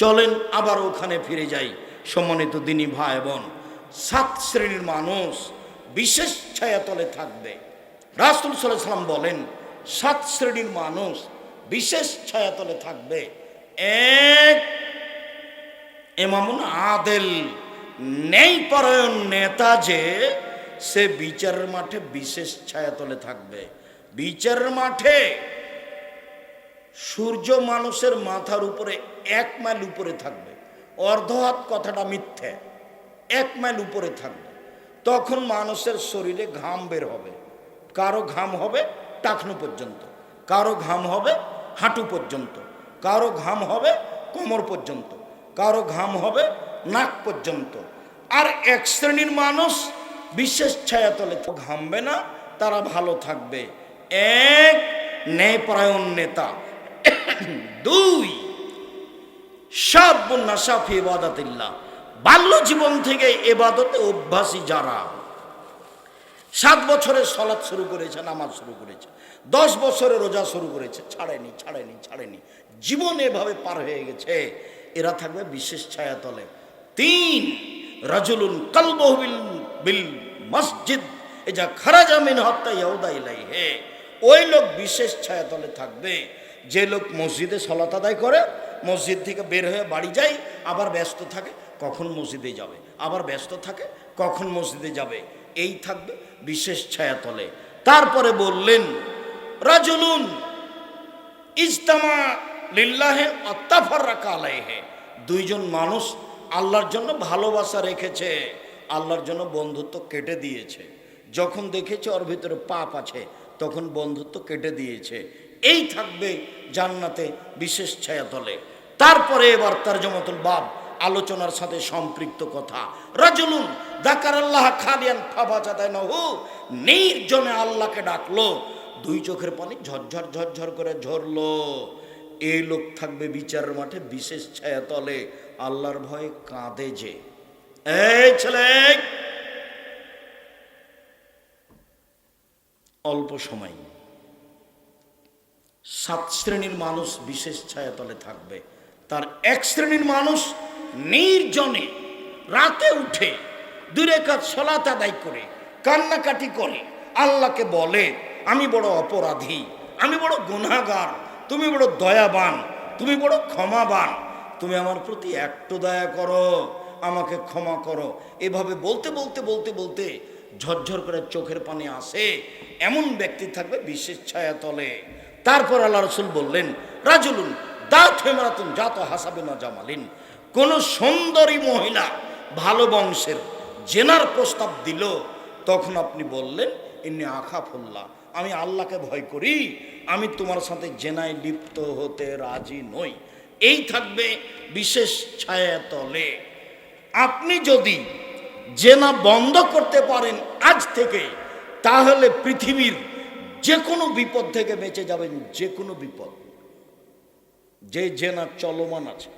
চলেন, আবার ওখানে ফিরে যাই। সম্মানিত দিনী ভাই বোন সাত শ্রেণির মানুষ বিশেষ ছায়াতলে থাকবে। রাসুল সাল্লাম বলেন, সাত শ্রেণির মানুষ বিশেষ ছায়াতলে থাকবে। এক, এমামুন আদেল নেই পরায়ণ নেতা যে, সে বিচারের মাঠে বিশেষ ছায়াতলে থাকবে। বিচারের মাঠে সূর্য মানুষের মাথার উপরে এক মাইল উপরে থাকবে। অর্ধহাত কথাটা মিথ্যে। এক মাইল উপরে থাকবে। তখন মানুষের শরীরে ঘাম বের হবে। কারও ঘাম হবে টাকনু পর্যন্ত। কারও ঘাম হবে হাঁটু পর্যন্ত। কারও ঘাম হবে কোমর পর্যন্ত। কারও ঘাম হবে নাক পর্যন্ত। আর এক শ্রেণির মানুষ বিশেষ ছায়াতলে ঘামবে না, তারা ভালো থাকবে। এক ন্যায়পরায়ণ নেতা। দুই সব নাসাফি এবাদাতিল্লাহ বাল্য জীবন থেকে এবাদতে অভ্যাসী যারা, সাত বছরে সলাৎ শুরু করেছে, নামাজ শুরু করেছে, দশ বছরে রোজা শুরু করেছে, ছাড়েনি ছাড়েনি ছাড়েনি। জীবন এভাবে পার হয়ে গেছে, এরা থাকবে বিশেষ ছায়াতলে। তিন, রাজুলুন কালবহবিল বিল মসজিদ এ যা খারাজা মিন হত্যা ইউদা ইলাইহে। ওই লোক বিশেষ ছায়াতলে থাকবে। যে লোক মসজিদে সলাত আদায় করে, মসজিদ থেকে বের হয়ে বাড়ি যায়, আবার ব্যস্ত থাকে, কখন মসজিদে যাবে? আবার ব্যস্ত থাকে, কখন মসজিদে যাবে? এই থাকবে বিশেষ ছায়াতলে। তারপরে বললেন, রাজুলুন, ইজতামা লিল্লাহে অত্তাফার রাখা আলাইহে। দুইজন মানুষ আল্লাহর জন্য ভালোবাসা রেখেছে, আল্লাহর জন্য বন্ধুত্ব কেটে দিয়েছে। যখন দেখেছে ওর ভিতরে পাপ আছে, তখন বন্ধুত্ব কেটে দিয়েছে। এই থাকবে জান্নাতে বিশেষ ছায়াতলে তারপরে এবার তারজমাতুল বাব, আলোচনার সাথে সম্পৃক্ত কথা। রাজুলুন দাকার আল্লাহ খালিয়ান ফাবা চাতায় নহু নির্জনে আল্লাহকে ডাকলো। দুই চোখের পানি ঝরঝর ঝরঝর করে ঝরলো। এই লোক থাকবে বিচারের মাঠে বিশেষ ছায়া তলে। আল্লাহর ভয়ে কাঁদে যে। এই ছেলে! অল্প সময়। সাত শ্রেণির মানুষ বিশেষ ছায়াতলে থাকবে। তার এক শ্রেণির মানুষ নির্জনে রাতে উঠে দূরে কাজ সলাত আদায় করে, কান্নাকাটি করে। আল্লাহকে বলে, আমি বড় অপরাধী, আমি বড় গুনাগার তুমি বড় দয়াবান, তুমি বড় ক্ষমাবান, তুমি আমার প্রতি একটু দয়া করো, আমাকে ক্ষমা করো। এভাবে বলতে বলতে বলতে বলতে ঝরঝর করে চোখের পানি আসে। এমন ব্যক্তি থাকবে বিশেষ ছায়া তলে তারপর আল্লাহ রসুল বললেন, রাজুলুন, দাঁত হেমারাতুন জাত হাসাবে না জামালিন। কোন সুন্দরী মহিলা ভালো বংশের জেনার প্রস্তাব দিল, তখন আপনি বললেন এমনি আখা ফুল্লা আমি আল্লাহকে ভয় করি, আমি তোমার সাথে জেনায় লিপ্ত হতে রাজি নই। এই থাকবে বিশেষ ছায়া তলে। আপনি যদি জেনা বন্ধ করতে পারেন আজ থেকে, তাহলে পৃথিবীর যে কোনো বিপদ থেকে বেঁচে যাবেন, যে কোনো বিপদ। যে জেনা চলমান আছে।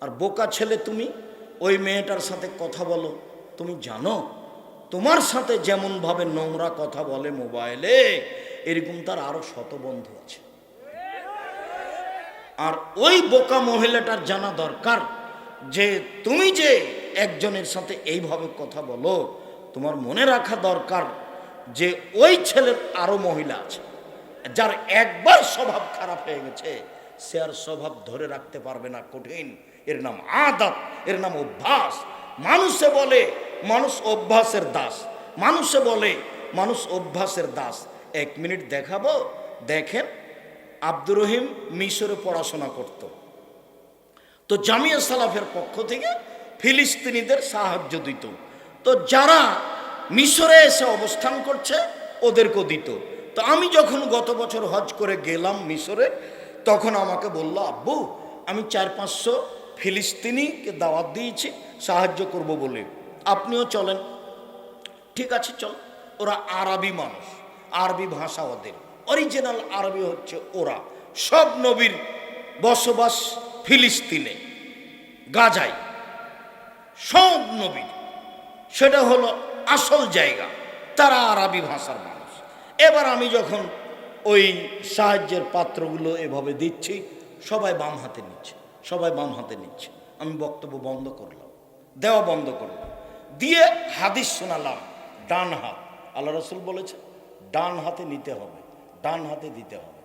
আর বোকা ছেলে তুমি, ওই মেয়েটার সাথে কথা বলো। তুমি জানো, তোমার সাথে যেমনভাবে নোংরা কথা বলে মোবাইলে, এরকম তার আরও শত বন্ধু আছে। আর ওই বোকা মহিলাটার জানা দরকার যে, তুমি যে একজনের সাথে এইভাবে কথা বলো, তোমার মনে রাখা দরকার যে ওই ছেলের আরও মহিলা আছে, যার একবার স্বভাব খারাপ হয়ে গেছে, সে আর স্বভাব ধরে রাখতে পারবে না, কঠিন। এর নাম আদাত এর নাম অভ্যাস। মানুষে বলে, মানুষ অভ্যাসের দাস। মানুষে বলে, মানুষ অভ্যাসের দাস। এক মিনিট দেখাবো। দেখেন, আব্দুর রহিম মিশরে পড়াশোনা করত। তো জামিয়া সালাফের পক্ষ থেকে ফিলিস্তিনিদের সাহায্য দিত। তো যারা মিশরে এসে অবস্থান করছে ওদেরকেও দিত। তো আমি যখন গত বছর হজ করে গেলাম মিশরে, তখন আমাকে বলল, আব্বু, আমি চার পাঁচশো ফিলিস্তিনিকে দাওয়াত দিয়েছি, সাহায্য করব বলে। আপনিও চলেন। ঠিক আছে, চল। ওরা আরবি মানুষ, আরবি ভাষা ওদের। অরিজিনাল আরবি হচ্ছে ওরা। সব নবীর বসবাস ফিলিস্তিনে, গাজায়। সব নবীর। সেটা হলো আসল জায়গা। তারা আরবি ভাষার মানুষ। এবার আমি যখন ওই সাহায্যের পাত্রগুলো এভাবে দিচ্ছি, সবাই বাম হাতে নিচ্ছে, সবাই বাম হাতে নিচ্ছে। আমি বক্তব্য বন্ধ করলাম, দেওয়া বন্ধ করলাম। দিয়ে হাদিস শোনালাম, ডান হাত। আল্লাহ রসুল বলেছে ডান হাতে নিতে হবে, ডান হাতে দিতে হবে।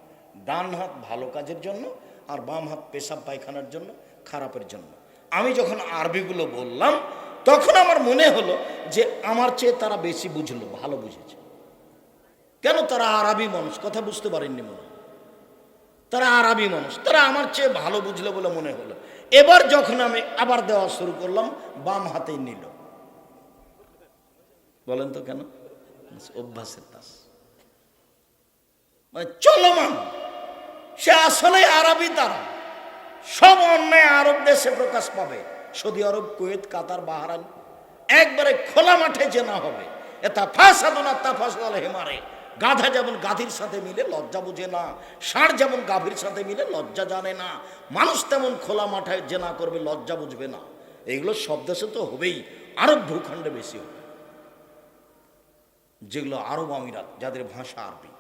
ডান হাত ভালো কাজের জন্য আর বাম হাত পেশাব পায়খানার জন্য, খারাপের জন্য। আমি যখন আরবিগুলো বললাম তখন আমার মনে হলো যে আমার চেয়ে তারা বেশি বুঝলো, ভালো বুঝেছে। কেন? তারা আরবি মানুষ, কথা বুঝতে পারেননি মনে তারা আরবি মানুষ, তারা আমার চেয়ে ভালো বুঝলো বলে মনে হলো। এবার যখন আমি আবার দেওয়া শুরু করলাম, বাম হাতেই নিল। বলেন তো কেন? অভ্যাসের দাস। মানে চলমান। সে আসলে আরবি তারা। সব অন্যায় আরব দেশে প্রকাশ পাবে। সৌদি আরব, কুয়েত, কাতার বাহারান একবারে খোলা মাঠে জেনা হবে, এটা তা ফাঁসাদ হেমারে। গাধা যেমন গাধির সাথে মিলে লজ্জা বুঝে না, ষাঁড় যেমন গাভীর সাথে মিলে লজ্জা জানে না, মানুষ তেমন খোলা মাঠে জেনা করবে লজ্জা বুঝবে না। এগুলো সব দেশে তো হবেই, আরব ভূখণ্ডে বেশি হবে। যেগুলো আরব আমিরাত, যাদের ভাষা আরবি।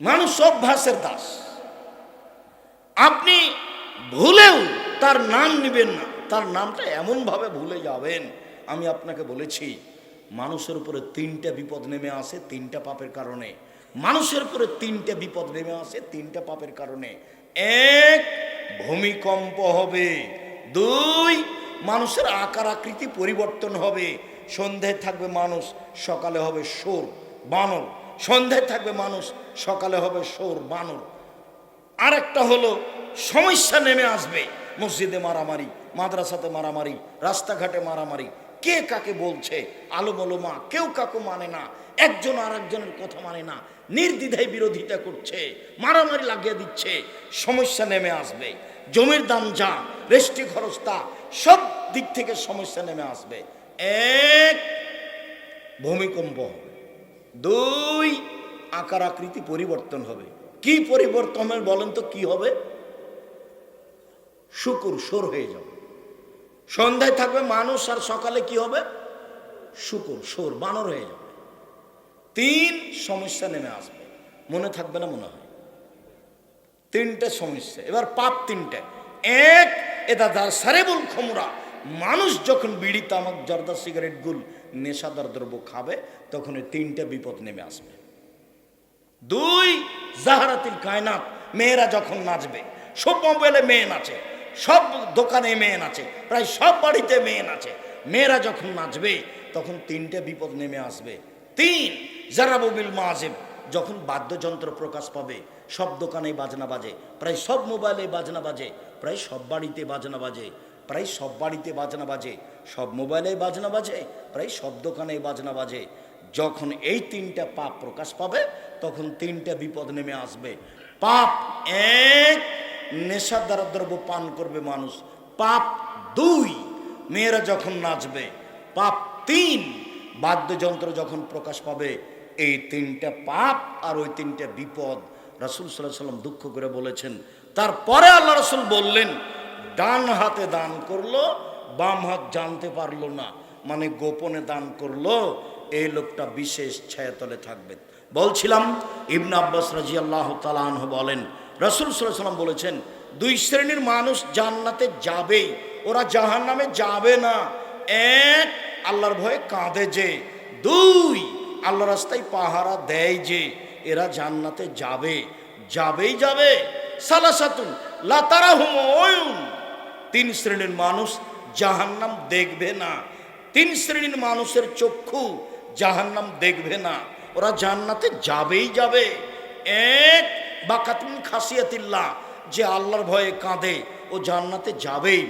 মানুষ অভ্যাসের দাস। আপনি ভুলেও তার নাম নেবেন না। তার নামটা এমনভাবে ভুলে যাবেন। আমি আপনাকে বলেছি, মানুষের উপরে তিনটা বিপদ নেমে আসে তিনটা পাপের কারণে। মানুষের উপরে তিনটা বিপদ নেমে আসে তিনটা পাপের কারণে। এক, ভূমিকম্প হবে। দুই, মানুষের আকার আকৃতি পরিবর্তন হবে। সন্ধ্যায় থাকবে মানুষ, সকালে হবে সোর, বানর। সন্ধ্যায় থাকবে মানুষ, সকালে হবে সোর, বানর। আরেকটা হলো সমস্যা নেমে আসবে। মসজিদে মারামারি, মাদ্রাসাতে মারামারি, রাস্তাঘাটে মারামারি। কে কাকে বলছে? আলো আলোমলোমা, কেউ কাকু মানে না, একজন আর একজনের কথা মানে না। নির্দ্বিধায় বিরোধিতা করছে, মারামারি লাগিয়ে দিচ্ছে, সমস্যা নেমে আসবে। জমির দাম যা রেস্টি খরচটা সব দিক থেকে সমস্যা নেমে আসবে। এক, ভূমিকম্প দুই, আকার আকৃতি পরিবর্তন হবে। কি পরিবর্তন বলেন তো, কি হবে? শুকুর সোর হয়ে যাবে সন্ধ্যায় থাকবে মানুষ, আর সকালে কি হবে? শুকুর সোর বানর হয়ে যাবে। তিন সমস্যা নেমে আসবে। মনে থাকবে না, মনে হয়। তিনটে সমস্যা। এবার পাপ তিনটে। এক, এটা তার সারেবুল খমরা। মানুষ যখন বিড়ি, তামাক, জর্দা, সিগারেট, গুল, নেশাদার দ্রব্য খাবে, তখন এই তিনটে বিপদ নেমে আসবে। দুই, জাহারাতিল কায়নাত। মেয়েরা যখন নাচবে, সব মোবাইলে মেয়ে নাচে। সব দোকানে মেয়ে নাচে প্রায় সব বাড়িতে মেয়ে নাচে মেয়েরা যখন নাচবে, তখন তিনটে বিপদ নেমে আসবে। তিন জারাবুবিল মাজেব যখন বাদ্যযন্ত্র প্রকাশ পাবে, সব দোকানে বাজনা বাজে, প্রায় সব মোবাইলে বাজনা বাজে, প্রায় সব বাড়িতে বাজনা বাজে, প্রায় সব বাড়িতে বাজনা বাজে, সব মোবাইলে বাজনা বাজে, প্রায় সব দোকানে বাজনা বাজে। যখন এই তিনটা পাপ প্রকাশ পাবে, তখন তিনটা বিপদ নেমে আসবে। পাপ এক নেশার দ্বারা দ্রব্য পান করবে মানুষ। পাপ দুই, মেয়েরা যখন নাচবে, পাপ তিন, বাদ্যযন্ত্র যখন প্রকাশ পাবে, এই তিনটা পাপ আর ওই তিনটা বিপদ রাসুল সাল্লাহ সাল্লাম দুঃখ করে বলেছেন। তারপরে আল্লাহ রসুল বললেন, ডান হাতে দান করল, বাম হাত জানতে পারল না মানে গোপনে দান করল, এই লোকটা বিশেষ ছায়াতলে থাকবে। বলছিলাম, ইবনা আব্বাস রাজি আল্লাহ তালাহ বলেন রসুল সাল্লাম বলেছেন, দুই শ্রেণির মানুষ জান্নাতে যাবেই ওরা জাহান নামে যাবে না। এক, আল্লাহর ভয়ে কাঁদে যে। দুই আল্লাহ রাস্তায় পাহারা দেয় যে, এরা জান্নাতে যাবে। যাবেই যাবে। সালাসাতুন লাতারা হুম তিন শ্রেণির মানুষ জাহান্নাম দেখবে না। তিন শ্রেণির মানুষের চক্ষু জাহান্নাম দেখবে না। ওরা জান্নাতে যাবেই যাবে। এক বাকাতুন খাসিয়াতিল্লাহ, যে আল্লাহর ভয়ে কাঁদে, ও জান্নাতে যাবেই।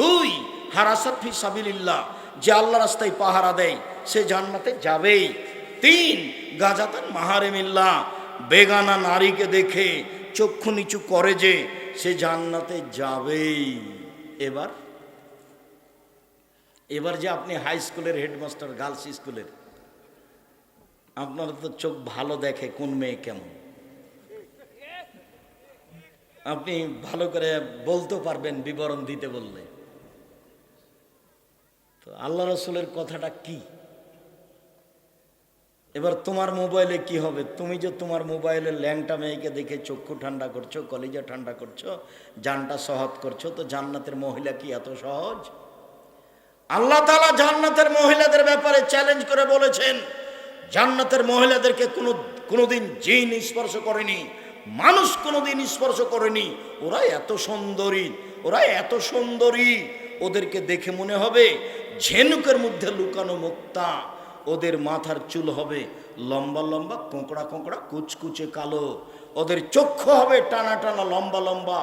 দুই, হারাসাত ফি সাবিলিল্লাহ, যে আল্লাহ রাস্তায় পাহারা দেয়, সে জান্নাতে যাবেই। তিন, গাজাতান মাহারেমিল্লা বেগানা নারীকে দেখে চক্ষু নিচু করে যে সে জান্নাতে যাবেই। এবার এবার যে আপনি হাই স্কুলের হেডমাস্টার, গার্লস স্কুলের, আপনার তো চোখ ভালো দেখে, কোন মেয়ে কেমন? আপনি ভালো করে বলতে পারবেন বিবরণ দিতে বললে। তো আল্লাহ রসুলের কথাটা কি? এবার তোমার মোবাইলে কি হবে? তুমি যে তোমার মোবাইলে ল্যাংটা মেয়েকে দেখে চক্ষু ঠান্ডা করছ, কলিজা ঠান্ডা করছ, জানটা সহজ করছ, তো জান্নাতের মহিলা কি এত সহজ? আল্লাহ তালা জান্নাতের মহিলাদের ব্যাপারে চ্যালেঞ্জ করে বলেছেন, জান্নাতের মহিলাদেরকে কোনো, কোনোদিন জিন স্পর্শ করেনি। মানুষ কোনোদিন স্পর্শ করেনি। ওরা এত সুন্দরী, ওরা এত সুন্দরী। ওদেরকে দেখে মনে হবে ঝেনুকের মধ্যে লুকানো মুক্তা। ওদের মাথার চুল হবে লম্বা লম্বা, কোঁকড়া কোঁকড়া, কুচকুচে কালো। ওদের চক্ষু হবে টানা টানা লম্বা লম্বা,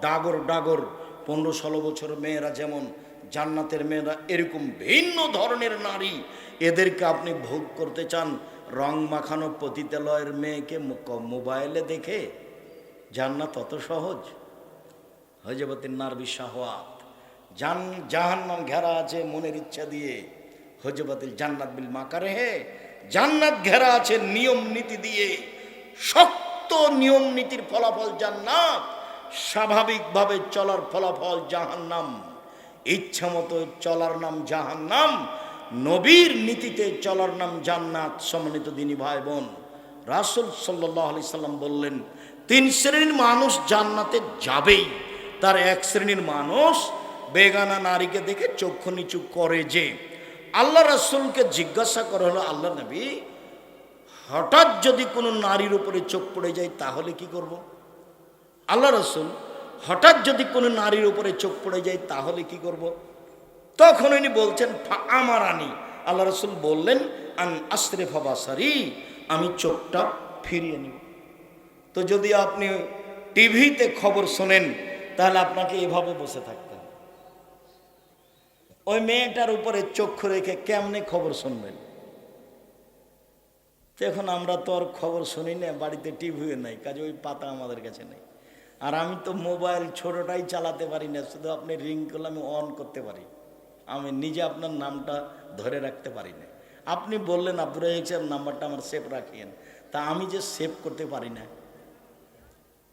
ডাগর ডাগর। পনেরো ষোলো বছর মেয়েরা যেমন, জান্নাতের মেয়েরা এরকম ভিন্ন ধরনের নারী। এদেরকে আপনি ভোগ করতে চান রং মাখানো পতিতালয়ের মেয়েকে মোবাইলে দেখে জান্নাত অত সহজ। হয়ে হজবতের নারবি শাহওয়াত, জান জাহান্নাম ঘেরা আছে মনের ইচ্ছা দিয়ে। হজবতিল জান্নাত বিল মাকারে হে, জান্নাত ঘেরা আছে নিয়ম নীতি দিয়ে। শক্ত নিয়ম নীতির ফলাফল জান্নাত, স্বাভাবিকভাবে চলার ফলাফল জাহান্নাম। ইচ্ছা মতো চলার নাম জাহান্নাম নবীর নীতিতে চলার নাম জান্নাত, সম্মানিত দিনী ভাই বোন রাসুল সাল্লাহ আলি সাল্লাম বললেন, তিন শ্রেণির মানুষ জান্নাতে যাবেই তার এক শ্রেণির মানুষ বেগানা নারীকে দেখে চক্ষু নিচু করে যে আল্লাহ রাসুলকে জিজ্ঞাসা করা হলো, আল্লাহ নবী, হঠাৎ যদি কোনো নারীর উপরে চোখ পড়ে যায়, তাহলে কি করব। আল্লাহ রসুল, হঠাৎ যদি কোনো নারীর উপরে চোখ পড়ে যায়, তাহলে কি করব। তখন উনি বলছেন আমার আনি আল্লাহ রসুল বললেন, আন আশরে ফাবাসারি আমি চোখটা ফিরিয়ে নিব। তো যদি আপনি টিভিতে খবর শোনেন, তাহলে আপনাকে এভাবে বসে থাকতে হবে। ওই মেয়েটার উপরে চক্ষু রেখে কেমনে খবর শুনবেন? এখন আমরা তো আর খবর শুনি না, বাড়িতে টিভিও নাই, কাজে ওই পাতা আমাদের কাছে নেই। আর আমি তো মোবাইল ছোটোটাই চালাতে পারি না, শুধু আপনি রিং করলে আমি অন করতে পারি। আমি নিজে আপনার নামটা ধরে রাখতে পারি না আপনি বললেন, আব্দুর রাহিক নাম্বারটা আমার সেভ রাখিয়েন। তা আমি যে সেভ করতে পারি না,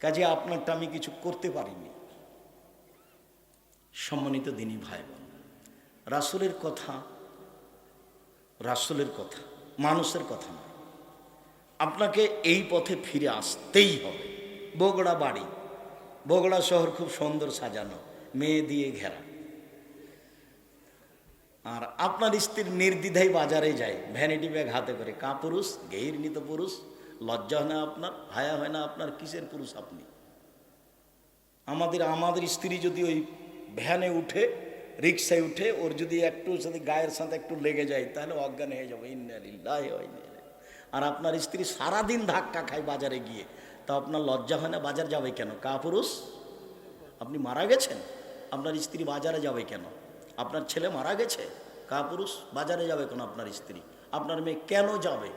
কাজে আপনারটা আমি কিছু করতে পারিনি। সম্মানিত দিনী ভাই বোন রাসুলের কথা রাসুলের কথা, মানুষের কথা নয়। আপনাকে এই পথে ফিরে আসতেই হবে। বগুড়া বাড়ি, বগুড়া শহর খুব সুন্দর সাজানো, মেয়ে দিয়ে ঘেরা। আর আপনার স্ত্রীর নির্দ্বিধায় বাজারে যায়। ভ্যানিটি ব্যাগ হাতে করে, কা পুরুষ? গেহির্নিত পুরুষ। লজ্জা হয় না আপনার? হায়া হয় না আপনার? কিসের পুরুষ আপনি? আমাদের আমাদের স্ত্রী যদি ওই ভ্যানে উঠে, রিক্সায় উঠে, ওর যদি একটু সাথে গায়ের সাথে একটু লেগে যায়, তাহলে অজ্ঞান হয়ে যাবে। ইন্না আর আপনার স্ত্রী সারাদিন ধাক্কা খায় বাজারে গিয়ে। তা আপনার লজ্জা হয় না? বাজার যাবে কেন? কা পুরুষ? আপনি মারা গেছেন? আপনার স্ত্রী বাজারে যাবে কেন? আপনার ছেলে মারা গেছে কা পুরুষ বাজারে যাবে কেন আপনার স্ত্রী। আপনার মেয়ে কেন যাবে?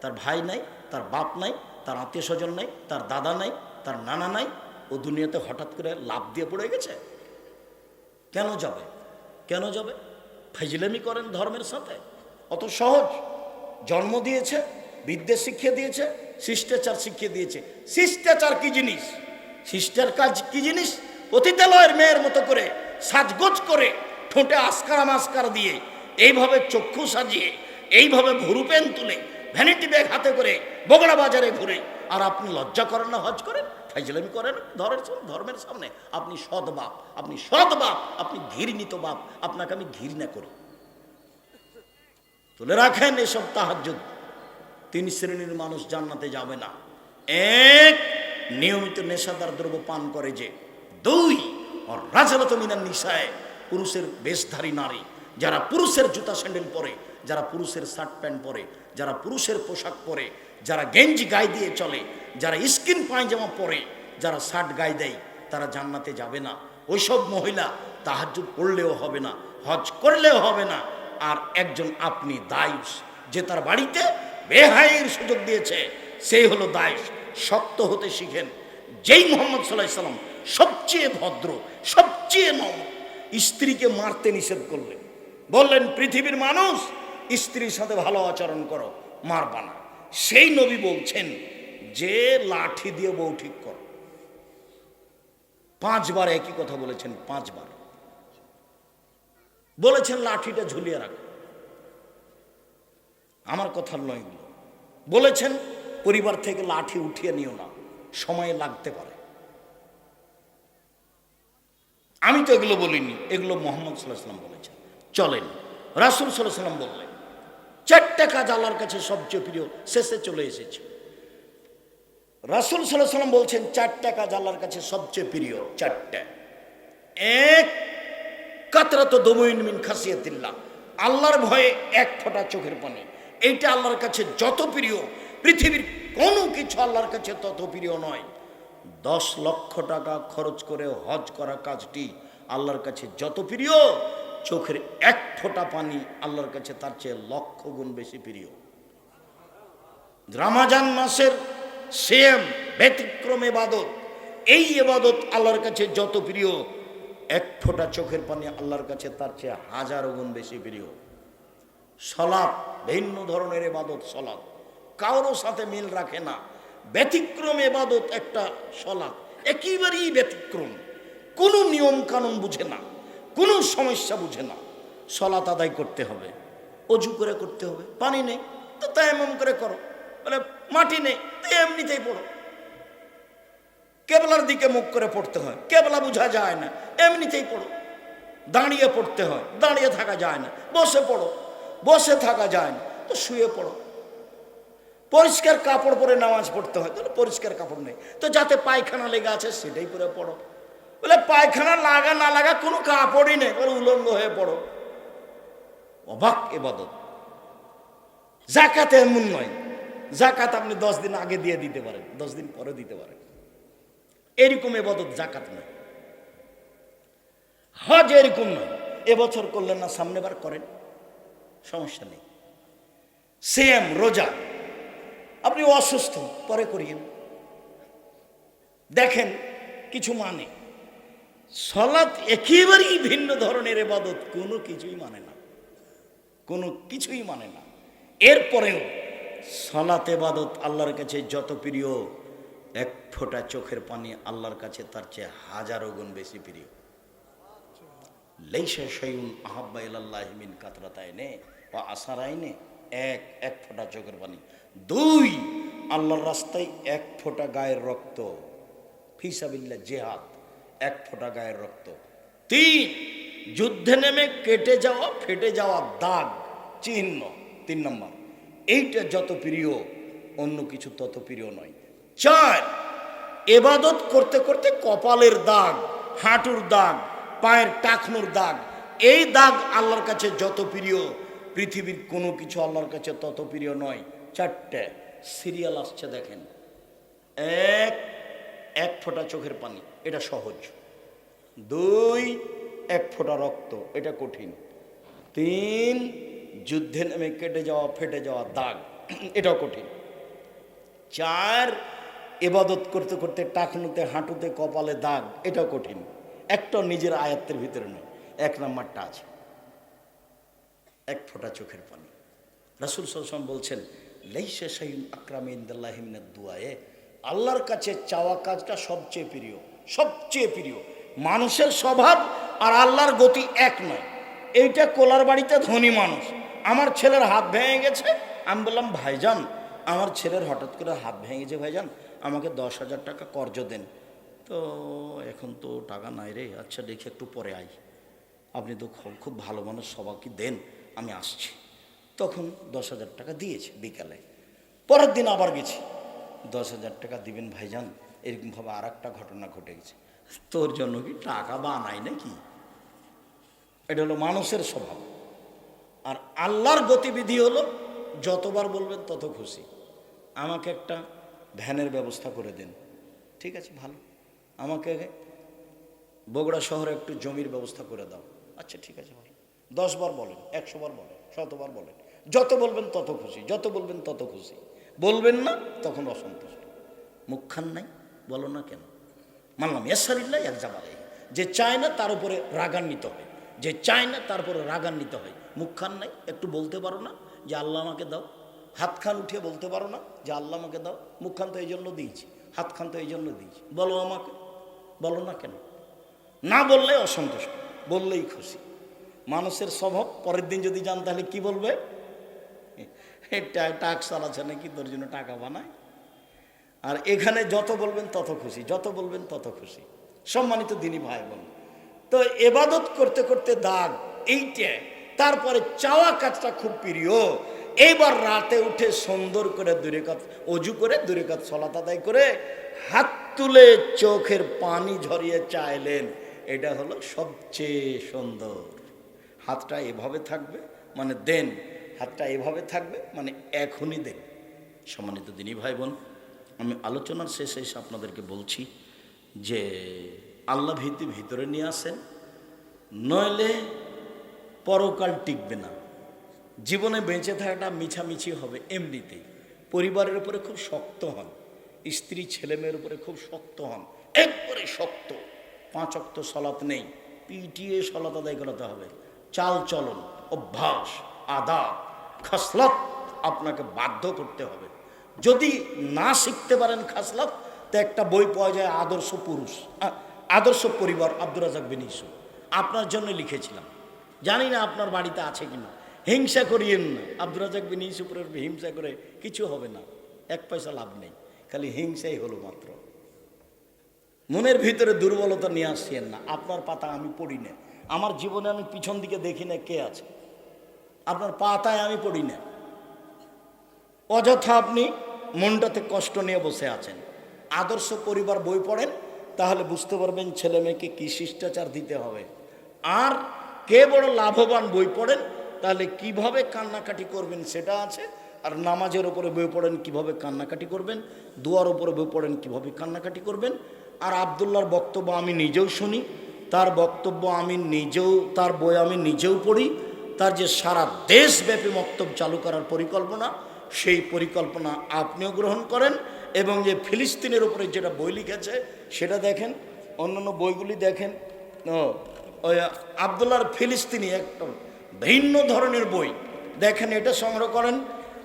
তার ভাই নাই, তার বাপ নাই, তার আত্মীয় স্বজন নাই, তার দাদা নাই, তার নানা নাই, ও দুনিয়াতে হঠাৎ করে লাভ দিয়ে পড়ে গেছে। কেন যাবে? কেন যাবে? ফাইজিলামি করেন ধর্মের সাথে। অত সহজ। জন্ম দিয়েছে, বিদ্যে শিখিয়ে দিয়েছে, শিষ্টাচার শিখিয়ে দিয়েছে। শিষ্টাচার কি জিনিস? শিষ্টার কাজ কি জিনিস? অতিতালয়ের মেয়ের মতো করে সাজগোজ করে ঠোঁটে আসকারা মাস্কারা দিয়ে এইভাবে চক্ষু সাজিয়ে, এইভাবে ভুরু পেন তুলে ভ্যানিটি ব্যাগ হাতে করে বগড়া বাজারে ঘুরে, আর আপনি লজ্জা করেন না, হজ করেন? ফাইজলামি করেন? ধরের ধর্মের সামনে। আপনি সৎ বাপ, আপনি সৎ বাপ, আপনি ঘৃণিত বাপ, আপনাকে আমি ঘৃণা করি। তুলে রাখেন এসব তাহাজ্জুদ। তিন শ্রেণির মানুষ জান্নাতে যাবে না। এক, নিয়মিত নেশাদার দ্রব্য পান করে যে। দুই রাজালত মিনার নিশায় পুরুষের বেশধারী নারী, যারা পুরুষের জুতা স্যান্ডেল পরে, যারা পুরুষের শার্ট প্যান্ট পরে, যারা পুরুষের পোশাক পরে, যারা গেঞ্জি গায়ে দিয়ে চলে, যারা স্কিন পায়জামা পরে, যারা শার্ট গায়ে দেয়, তারা জান্নাতে যাবে না। ওইসব মহিলা তাহাজ্জুদ পড়লেও হবে না, হজ করলেও হবে না। আর একজন আপনি দায়ুস, যে তার বাড়িতে বেহাইয়ের সুযোগ দিয়েছে সেই হলো দায়ুস, শক্ত হতে শিখেন। যেই মোহাম্মদ সাল্লাহ সাল্লাম সবচেয়ে ভদ্র, সবচেয়ে নম স্ত্রীকে মারতে নিষেধ করলেন। বললেন, পৃথিবীর মানুষ, স্ত্রীর সাথে ভালো আচরণ করো, মারবা না। সেই নবী বলছেন, যে লাঠি দিয়ে বউ ঠিক করো। পাঁচবার একই কথা বলেছেন, পাঁচবার। বলেছেন, লাঠিটা ঝুলিয়ে রাখো। আমার কথার নয় বলেছেন, পরিবার থেকে লাঠি উঠিয়ে নিও না, সময় লাগতে পারে। আমি তো এগুলো বলিনি, এগুলো মোহাম্মদ সাল্লাহ সাল্লাম বলেছেন। চলেন, রাসুল সাল্লাহ সাল্লাম বললেন, চারটা কাজ আল্লাহর কাছে সবচেয়ে প্রিয়, শেষে চলে এসেছে। রাসুল সাল্লাহ সাল্লাম বলছেন, চারটা কাজ আল্লাহর কাছে সবচেয়ে প্রিয়, চারটা। এক কাতরা তো দমইন মিন খাসিয়াতিল্লাহ। আল্লাহর ভয়ে এক ফোঁটা চোখের পানি। এইটা আল্লাহর কাছে যত প্রিয়, পৃথিবীর কোনো কিছু আল্লাহর কাছে তত প্রিয় নয়। দশ লক্ষ টাকা খরচ করে হজ করা কাজটি আল্লাহর কাছে যত প্রিয়, চোখের এক ফোঁটা পানি আল্লাহর কাছে তার চেয়ে লক্ষ গুণ বেশি প্রিয়। রামাজান মাসের সেম ব্যতিক্রম এবাদত, এই এবাদত আল্লাহর কাছে যত প্রিয়, এক ফোঁটা চোখের পানি আল্লাহর কাছে তার চেয়ে হাজারো গুণ বেশি প্রিয়। সলাপ ভিন্ন ধরনের এবাদত সলাপ কারোর সাথে মিল রাখে না। ব্যতিক্রম এবাদত একটা সলা। একেবারেই ব্যতিক্রম। কোনো নিয়ম কানুন বুঝে না, কোনো সমস্যা বুঝে না। সলাত আদায় করতে হবে, অজু করে করতে হবে। পানি নেই, তো তাই এমন করে করো। বলে, মাটি নেই, তো এমনিতেই পড়ো। কেবলার দিকে মুখ করে পড়তে হয়। কেবলা বোঝা যায় না, এমনিতেই পড়ো। দাঁড়িয়ে পড়তে হয়, দাঁড়িয়ে থাকা যায় না। বসে পড়ো, বসে থাকা যায় না, তো শুয়ে পড়ো। পরিষ্কার কাপড় পরে নামাজ পড়তে হয়। তাহলে পরিষ্কার কাপড় নেই। তো যাতে পায়খানা লেগে আছে সেটাই পরে পড়ো। বলে পায়খানা লাগা না লাগা কোনো কাপড়ই নেই। বলে উলঙ্গ হয়ে পড়ো। অবাক এবাদত। জাকাত এমন নয়। জাকাত আপনি দশ দিন আগে দিয়ে দিতে পারেন, দশ দিন পরে দিতে পারেন। এরকম এবাদত জাকাত নয়। হজ এরকম নয়। এবছর করলেন না, সামনেবার করেন। সমস্যা নেই। সেম, রোজা। আপনি অসুস্থ, পরে করিয়েন। দেখেন, কিছু মানে। সলাৎ একেবারেই ভিন্ন ধরনের এবাদত কোনো কিছুই মানে না। কোনো কিছুই মানে না। এরপরেও সলাত এবাদত আল্লাহর কাছে যত প্রিয়, এক ফোঁটা চোখের পানি আল্লাহর কাছে তার চেয়ে হাজারো গুণ বেশি প্রিয়। লেইসা শয়ুন আহাব্বা ইলাল্লাহি মিন কাতরাতাইনে বা আসারাইনে, এক এক ফোঁটা চোখের পানি। দুই, আল্লাহর রাস্তায় এক ফোঁটা গায়ের রক্ত। ফিসাবিল্লা জেহাদ, এক ফোঁটা গায়ের রক্ত। তিন, যুদ্ধে নেমে কেটে যাওয়া, ফেটে যাওয়া দাগ, চিহ্ন। তিন নম্বর, এইটা যত প্রিয়, অন্য কিছু তত প্রিয় নয়। চার, এবাদত করতে করতে কপালের দাগ, হাঁটুর দাগ, পায়ের টাকনুর দাগ, এই দাগ আল্লাহর কাছে যত প্রিয়, পৃথিবীর কোনো কিছু আল্লাহর কাছে তত প্রিয় নয়। চারটে সিরিয়াল আসছে দেখেন। এক এক ফোঁটা চোখের পানি, এটা সহজ। দুই, এক ফোঁটা রক্ত, এটা কঠিন। তিন, যুদ্ধে নেমে কেটে যাওয়া, ফেটে যাওয়া দাগ, এটাও কঠিন। চার এবাদত করতে করতে টাকনুতে, হাঁটুতে, কপালে দাগ, এটাও কঠিন। একটা নিজের আয়ত্তের ভিতরে নয়, এক নাম্বারটা আছে। এক ফোঁটা চোখের পানি। রাসুল সাল্লাম বলছেন লেইসে সাইন আকরামে ইন্দাল্লাহিমিনের দুয়ায়ে আল্লাহর কাছে চাওয়া কাজটা সবচেয়ে প্রিয় সবচেয়ে প্রিয়। মানুষের স্বভাব আর আল্লাহর গতি এক নয়। এইটা কোলার বাড়িতে ধনী মানুষ। আমার ছেলের হাত ভেঙে গেছে, আমি বললাম, ভাইজান, আমার ছেলের হঠাৎ করে হাত ভেঙেছে ভাইজান, আমাকে দশ হাজার টাকা কর্জ দেন। তো এখন তো টাকা নাই রে আচ্ছা দেখি একটু পরে আই। আপনি তো খুব ভালো মানুষ সবাইকে দেন? আমি আসছি। তখন দশ হাজার টাকা দিয়েছে বিকালে। পরের দিন আবার গেছি। দশ হাজার টাকা দিবেন ভাইজান এরকমভাবে আর একটা ঘটনা ঘটে গেছে। তোর জন্য কি টাকা বানাই নাকি? এটা হলো মানুষের স্বভাব। আর আল্লাহর গতিবিধি হলো, যতবার বলবেন তত খুশি। আমাকে একটা ভ্যানের ব্যবস্থা করে দেন। ঠিক আছে, ভালো। আমাকে বগুড়া শহরে একটু জমির ব্যবস্থা করে দাও। আচ্ছা ঠিক আছে, ভালো। দশ বার বলেন, একশো বার বলেন, শতবার বলেন। যত বলবেন তত খুশি, যত বলবেন তত খুশি। বলবেন না, তখন অসন্তুষ্ট। মুখখান নাই, বলো না কেন? মানলাম এসারিল্লাই এক জামালে যে চায় না, তার উপরে রাগান্বিত হয়। যে চায় না, তার উপরে রাগান্বিত হয়। মুখখান নাই, একটু বলতে পারো না, যে আল্লাহ আমাকে দাও। হাত খান উঠিয়ে বলতে পারো না, যে আল্লাহ আমাকে দাও। মুখখান তো এই জন্য দিয়েছি, হাত খান তো এই জন্য দিয়েছি। বলো আমাকে, বলো না কেন? না বললে অসন্তুষ্ট, বললেই খুশি। মানুষের স্বভাব, পরের দিন যদি যান, তাহলে কি বলবে? টাক্স চালাচ্ছে নাকি, তোর জন্য টাকা বানায়। আর এখানে যত বলবেন তত খুশি, যত বলবেন তত খুশি। সম্মানিত দিনী ভাই বোন তো এবাদত করতে করতে দাগ এইটা, তারপরে চাওয়া কাজটা খুব প্রিয়। এইবার রাতে উঠে সুন্দর করে দূরে কাত অজু করে দূরে কাত সলাত আদায় করে হাত তুলে চোখের পানি ঝরিয়ে চাইলেন এটা হলো সবচেয়ে সুন্দর। হাতটা এভাবে থাকবে মানে দেন হাতটা এভাবে থাকবে মানে এখনই দেন সম্মানিত দিনী ভাই বোন আমি আলোচনার শেষে এসে আপনাদেরকে বলছি যে আল্লাহ ভীতি ভিতরে নিয়ে আসেন, নইলে পরকাল টিকবে না। জীবনে বেঁচে থাকাটা মিছামিছি হবে এমনিতেই। পরিবারের উপরে খুব শক্ত হন, স্ত্রী ছেলেমেয়ের উপরে খুব শক্ত হন, একবারে শক্ত। পাঁচ অক্ত সলাত নেই, পিটিয়ে সলাত আদায় করাতে হবে। চাল চলন, অভ্যাস, আদাব খাসলাত আপনাকে বাধ্য করতে হবে। যদি না শিখতে পারেন খাসলাত, তো একটা বই পাওয়া যায় আদর্শ পুরুষ। আদর্শ পরিবার আব্দুর রাজাক বিন ইউসুফ। আপনার জন্য লিখেছিলাম। জানি না আপনার বাড়িতে আছে কিনা। হিংসা করিয়েন না। আব্দুর রাজাক বিন ইউসুফের হিংসা করে কিছু হবে না। এক পয়সা লাভ নেই। খালি হিংসাই হলো মাত্র। মনের ভিতরে দুর্বলতা নিয়ে আসছেন না। আপনার পাতা আমি পড়ি না। আমার জীবনে আমি পিছন দিকে দেখি না কে আছে। আপনার পাতায় আমি পড়ি না। অযথা আপনি মনটাতে কষ্ট নিয়ে বসে আছেন। আদর্শ পরিবার বই পড়েন, তাহলে বুঝতে পারবেন ছেলে মেয়েকে কী শিষ্টাচার দিতে হবে। আর কে বড় লাভবান বই পড়েন, তাহলে কীভাবে কান্নাকাটি করবেন সেটা আছে। আর নামাজের ওপরে বই পড়েন, কীভাবে কান্নাকাটি করবেন? দুয়ার ওপরে বই পড়েন, কীভাবে কান্নাকাটি করবেন? আর আবদুল্লার বক্তব্য আমি নিজেও শুনি, তার বক্তব্য আমি নিজেও, তার বই আমি নিজেও পড়ি। তার যে সারা দেশব্যাপী মক্তব্য চালু করার পরিকল্পনা, সেই পরিকল্পনা আপনিও গ্রহণ করেন এবং যে ফিলিস্তিনের উপরে যেটা বই লিখেছে, সেটা দেখেন, অন্যান্য বইগুলি দেখেন। আবদুল্লার ফিলিস্তিনি একটা ভিন্ন ধরনের বই। দেখেন, এটা সংগ্রহ করেন,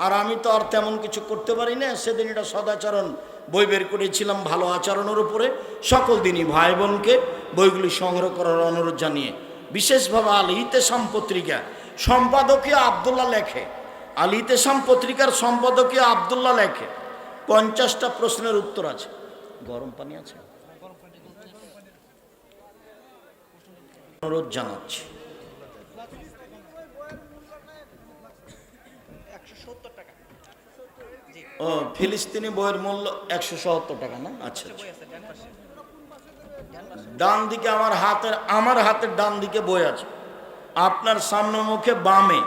আর আমি তো আর তেমন কিছু করতে পারি না। সেদিন এটা সদাচরণ বই বের করেছিলাম ভালো আচরণের উপরে। সকল দিনই ভাই বোনকে বইগুলি সংগ্রহ করার অনুরোধ জানিয়ে, বিশেষভাবে আল ইতেসাম পত্রিকা সম্পাদকীয় আবদুল্লাহ লেখে। আল ইতেসাম পত্রিকার সম্পাদকীয় আবদুল্লাহ লেখে। পঞ্চাশটা প্রশ্নের উত্তর আছে। গরম পানি আছে? অনুরোধ জানাচ্ছি। ও, ফিলিস্তিনি বইয়ের মূল্য একশো সত্তর টাকা না? আচ্ছা আচ্ছা। ডান দিকে আমার হাতের আমার হাতের ডান দিকে বই আছে। আপনার সামনে মুখে বামে।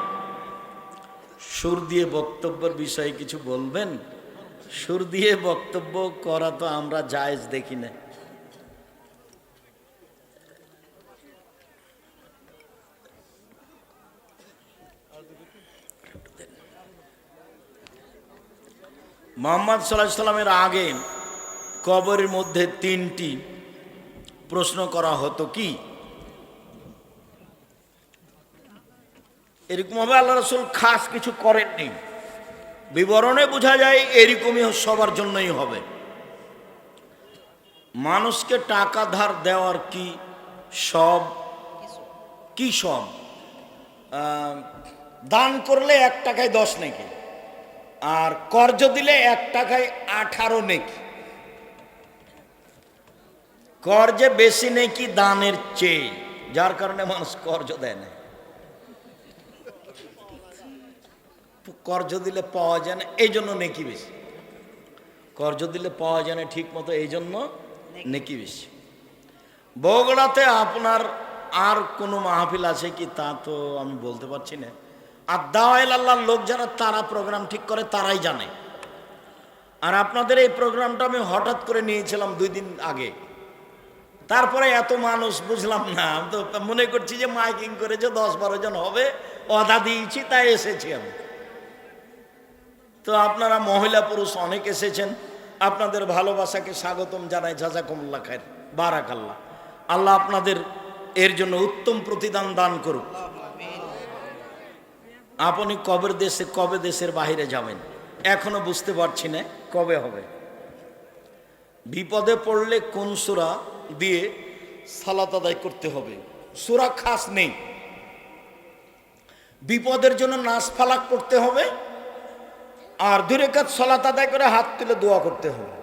সুর দিয়ে বক্তব্যের বিষয়ে কিছু বলবেন? সুর দিয়ে বক্তব্য করা তো আমরা জায়েজ দেখি না। মোহাম্মদ সাল্লাহ সাল্লামের আগে কবরের মধ্যে তিনটি প্রশ্ন করা হতো কি? এরকমভাবে আল্লাহ রসুল খাস কিছু করেননি। বিবরণে বোঝা যায় এরকমই সবার জন্যই হবে। মানুষকে টাকা ধার দেওয়ার কি সব? কি সব? দান করলে এক টাকায় দশ নাকি, আর কর্জ দিলে এক টাকায় আঠারো নেকি। কর্জে বেশি নেকি দানের চেয়ে, যার কারণে মানুষ কর্জ দেয় না। কর্জ দিলে পাওয়া যায় না এই জন্য নেকি বেশি। কর্জ দিলে পাওয়া যায় না ঠিক মতো এই জন্য নেকি। বেশি। বগুড়াতে আপনার আর কোনো মাহফিল আছে কি? তা তো আমি বলতে পারছি না। আর দাওয়াইল আল্লাহর লোক যারা তারা প্রোগ্রাম ঠিক করে তারাই জানে। আর আপনাদের এই প্রোগ্রামটা আমি হঠাৎ করে নিয়েছিলাম দুই দিন আগে। তারপরে এত মানুষ বুঝলাম না আমি তো মনে করছি যে মাইকিং করেছে দশ বারো জন হবে অদা দিয়েছি তাই এসেছি আমি। তো আপনারা মহিলা পুরুষ অনেক এসেছেন। আপনাদের ভালোবাসাকে স্বাগতম জানাই, জাজাকুমুল্লাহ খায়ের বারাক আল্লাহ আপনাদের এর জন্য উত্তম প্রতিদান দান করুক। আপনি কবের দেশে, কবে দেশের বাইরে যাবেন? এখনও বুঝতে পারছি না কবে হবে। বিপদে পড়লে কোন সুরা দিয়ে সালাত আদায় করতে হবে? সুরা খাস নেই। বিপদের জন্য নাচ ফালাক করতে হবে। আর দুই রেখাত সলাত আদায় করে হাত তুলে দোয়া করতে হবে।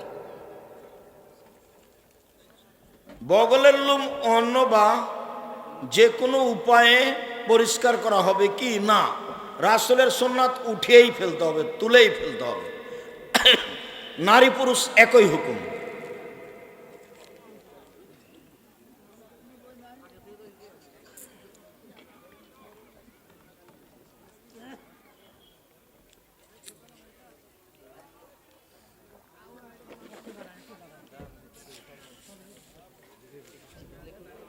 বগলের লোম অন্য বা যে কোনো উপায়ে পরিষ্কার করা হবে কি? না। রাসুলের সোননাথ উঠিয়েই ফেলতে হবে, তুলেই ফেলতে হবে। নারী পুরুষ একই হুকুম।